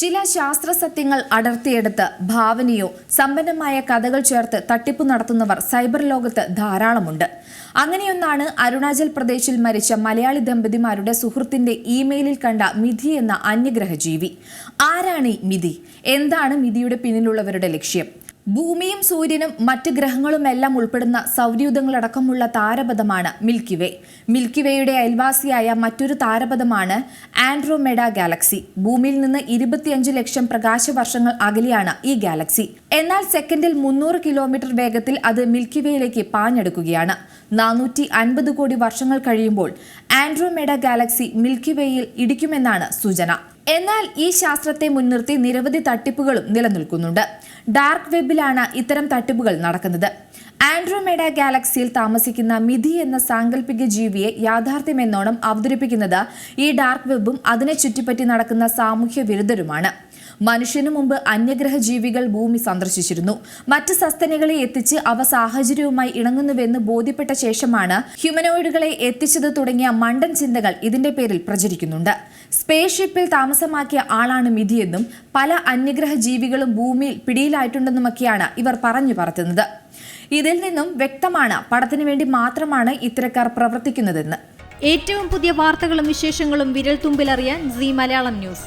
ചില ശാസ്ത്ര സത്യങ്ങൾ അടർത്തിയെടുത്ത് ഭാവനയോ സമ്പന്നമായ കഥകൾ ചേർത്ത് തട്ടിപ്പ് നടത്തുന്നവർ സൈബർ ലോകത്ത് ധാരാളമുണ്ട്. അങ്ങനെയൊന്നാണ് അരുണാചൽ പ്രദേശിൽ മരിച്ച മലയാളി ദമ്പതിമാരുടെ സുഹൃത്തിന്റെ ഇമെയിലിൽ കണ്ട മിഥി എന്ന അന്യഗ്രഹ ജീവി ആരാണ് ഈ മിഥി? എന്താണ് മിഥിയുടെ പിന്നിലുള്ളവരുടെ ലക്ഷ്യം? ഭൂമിയും സൂര്യനും മറ്റ് ഗ്രഹങ്ങളുമെല്ലാം ഉൾപ്പെടുന്ന സൗരയൂഥങ്ങളടക്കമുള്ള താരപഥമാണ് മിൽക്കി വേ. മിൽക്കി വേയുടെ അയൽവാസിയായ മറ്റൊരു താരപഥമാണ് ആൻഡ്രോമെഡ ഗാലക്സി. ഭൂമിയിൽ നിന്ന് ഇരുപത്തിയഞ്ച് ലക്ഷം പ്രകാശ വർഷങ്ങൾ അകലെയാണ് ഈ ഗാലക്സി. എന്നാൽ സെക്കൻഡിൽ മുന്നൂറ് കിലോമീറ്റർ വേഗത്തിൽ അത് മിൽക്കി വേയിലേക്ക് പാഞ്ഞെടുക്കുകയാണ്. നാനൂറ്റി അൻപത് കോടി വർഷങ്ങൾ കഴിയുമ്പോൾ ആൻഡ്രോമെഡ ഗാലക്സി മിൽക്കി വേയിൽ ഇടിക്കുമെന്നാണ് സൂചന. എന്നാൽ ഈ ശാസ്ത്രത്തെ മുൻനിർത്തി നിരവധി തട്ടിപ്പുകളും നിലനിൽക്കുന്നുണ്ട്. ഡാർക്ക് വെബിലാണ് ഇത്തരം തട്ടിപ്പുകൾ നടക്കുന്നത്. ആൻഡ്രോമേഡ ഗാലക്സിയിൽ താമസിക്കുന്ന മിഥി എന്ന സാങ്കല്പിക ജീവിയെ യാഥാർത്ഥ്യമെന്നോണം അവതരിപ്പിക്കുന്നത് ഈ ഡാർക്ക് വെബും അതിനെ ചുറ്റിപ്പറ്റി നടക്കുന്ന സാമൂഹ്യ വിരുദ്ധരുമാണ്. മനുഷ്യനു മുമ്പ് അന്യഗ്രഹ ജീവികൾ ഭൂമി സന്ദർശിച്ചിരുന്നു. മറ്റ് സസ്തനികളെ എത്തിച്ച് അവ സാഹചര്യവുമായി ഇണങ്ങുന്നുവെന്ന് ബോധ്യപ്പെട്ട ശേഷമാണ് ഹ്യൂമനോയിഡുകളെ എത്തിച്ചത് തുടങ്ങിയ മണ്ടൻ ചിന്തകൾ ഇതിന്റെ പേരിൽ പ്രചരിക്കുന്നുണ്ട്. സ്പേസ് ഷിപ്പിൽ താമസമാക്കിയ ആളാണ് മിഥിയെന്നും പല അന്യഗ്രഹ ജീവികളും ഭൂമിയിൽ പിടിയിലായിട്ടുണ്ടെന്നുമൊക്കെയാണ് ഇവർ പറഞ്ഞു പറത്തുന്നത്. ഇതിൽ നിന്നും വ്യക്തമാണ് പടത്തിനു വേണ്ടി മാത്രമാണ് ഇത്തരക്കാർ പ്രവർത്തിക്കുന്നതെന്ന്. ഏറ്റവും പുതിയ വാർത്തകളും വിശേഷങ്ങളും വിരൽ തുമ്പിലറിയാൻ സി മലയാളം ന്യൂസ്.